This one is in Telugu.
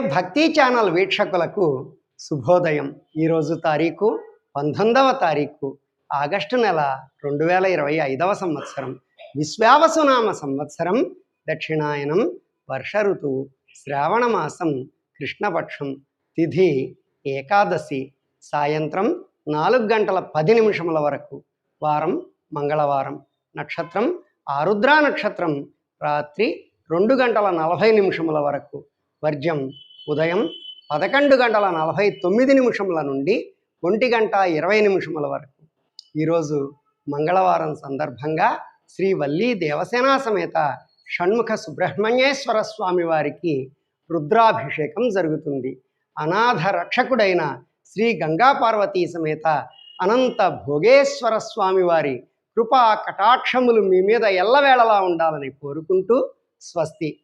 భక్తి ఛానల్ వీక్షకులకు శుభోదయం. ఈరోజు తారీఖు పంతొమ్మిదవ తారీఖు ఆగస్టు నెల రెండు వేల ఇరవై ఐదవ సంవత్సరం. విశ్వావసునామ సంవత్సరం దక్షిణాయనం వర్ష ఋతువు శ్రావణ మాసం కృష్ణపక్షం తిథి ఏకాదశి సాయంత్రం నాలుగు గంటల పది నిమిషముల వరకు. వారం మంగళవారం. నక్షత్రం ఆరుద్ర నక్షత్రం రాత్రి రెండు గంటల నలభై నిమిషముల వరకు. వర్జం ఉదయం పదకొండు గంటల నలభై తొమ్మిది నిమిషముల నుండి ఒంటి గంట ఇరవై నిమిషముల వరకు. ఈరోజు మంగళవారం సందర్భంగా శ్రీ వల్లీ దేవసేనా సమేత షణ్ముఖ సుబ్రహ్మణ్యేశ్వర స్వామి వారికి రుద్రాభిషేకం జరుగుతుంది. అనాథ రక్షకుడైన శ్రీ గంగా పార్వతీ సమేత అనంత భోగేశ్వర స్వామి వారి కృపా కటాక్షములు మీ మీద ఎల్లవేళలా ఉండాలని కోరుకుంటూ స్వస్తి.